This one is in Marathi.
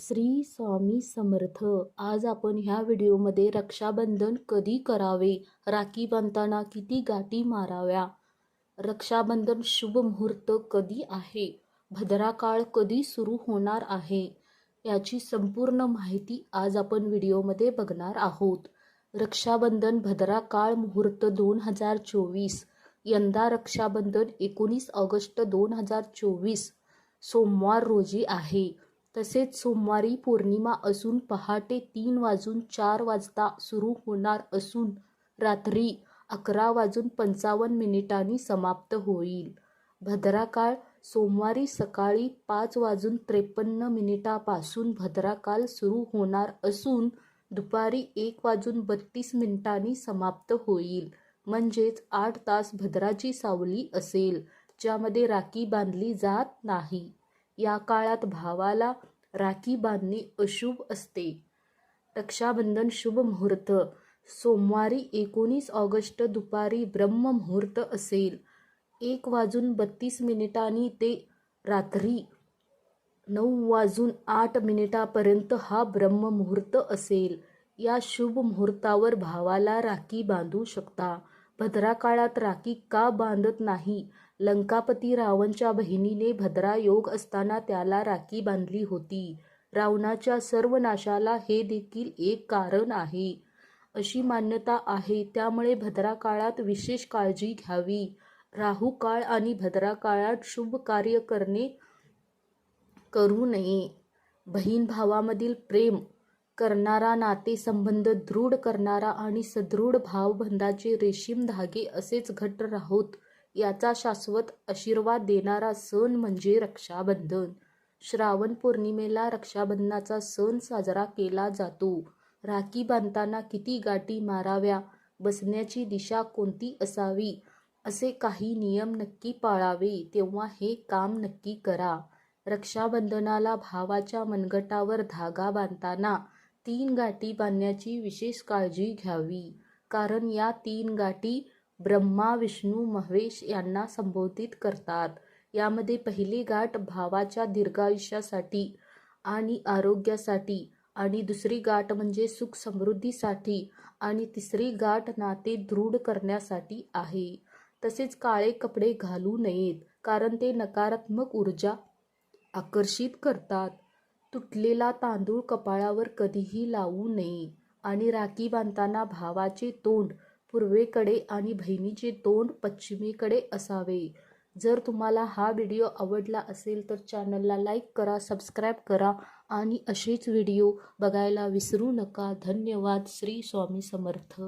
श्री स्वामी समर्थ. आज आपण ह्या व्हिडिओमध्ये रक्षाबंधन कधी करावे? राखी बांधताना किती गाठी माराव्या? रक्षाबंधन शुभ मुहूर्त कधी आहे? भद्रा काळ कधी सुरू होणार आहे? याची संपूर्ण माहिती आज आपण व्हिडिओमध्ये बघणार आहोत. रक्षाबंधन भद्रा काळ मुहूर्त दोन हजार चोवीस. यंदा रक्षाबंधन एकोणीस ऑगस्ट दोन हजार चोवीस. सोमवार रोजी आहे. तसेच सोमवारी पौर्णिमा असून पहाटे तीन वाजून चार वाजता सुरू होणार असून रात्री अकरा वाजून पंचावन्न मिनिटांनी समाप्त होईल. भद्राकाळ सोमवारी सकाळी पाच वाजून त्रेपन्न मिनिटापासून भद्राकाल सुरू होणार असून दुपारी एक वाजून बत्तीस मिनिटांनी समाप्त होईल. म्हणजेच आठ तास भद्राची सावली असेल ज्यामध्ये राखी बांधली जात नाही. या काळात भावाला राखी बांधणे अशुभ असते. रक्षाबंधन शुभ मुहूर्त. सोमवारी एकोणीस ऑगस्ट दुपारी ब्रह्ममुहूर्त असेल. एक वाजून बत्तीस मिनिटांनी ते रात्री नऊ वाजून आठ मिनिटापर्यंत हा ब्रह्ममुहूर्त असेल. या शुभ मुहूर्तावर भावाला राखी बांधू शकता. भद्रा काळात राखी का बांधत नाही? लंकापती रावणच्या बहिणीने भद्रा योग असताना त्याला राखी बांधली होती. रावणाच्या सर्व नाशाला हे देखील एक कारण आहे. अशी मान्यता आहे त्यामुळे भद्रा काळात विशेष काळजी घ्यावी. राहू काळ आणि भद्रा काळात शुभ कार्य करणे करू नये. बहीण भावामधील प्रेम करणारा नातेसंबंध दृढ करणारा आणि सदृढ भावबंधाचे रेशीम धागे असेच घट्ट राहोत. याचा शाश्वत आशीर्वाद देणारा सण म्हणजे रक्षाबंधन. श्रावण पौर्णिमेला रक्षाबंधनाचा सण साजरा केला जातो. राखी बांधताना किती गाठी माराव्या? बसण्याची दिशा कोणती असावी? असे काही नियम नक्की पाळावे तेव्हा हे काम नक्की करा. रक्षाबंधनाला भावाच्या मनगटावर धागा बांधताना तीन गाठी बांधण्याची विशेष काळजी घ्यावी. कारण या तीन गाठी ब्रह्मा विष्णू महेश यांना संबोधित करतात. यामध्ये पहिली गाठ भावाच्या दीर्घायुष्यासाठी आणि आरोग्यासाठी आणि दुसरी गाठ म्हणजे सुख समृद्धीसाठी आणि तिसरी गाठ नाते दृढ करण्यासाठी आहे. तसेच काळे कपडे घालू नयेत कारण ते नकारात्मक ऊर्जा आकर्षित करतात. तुटलेला तांदूळ कपाळावर कधीही लावू नये आणि राखी बांधताना भावाचे तोंड पूर्वेकडे आणि बहिणीचे तोंड पश्चिमेकडे असावे. जर तुम्हाला हा व्हिडिओ आवडला असेल तर चॅनलला लाईक करा सबस्क्राईब करा आणि असेच व्हिडिओ बघायला विसरू नका. धन्यवाद. श्री स्वामी समर्थ.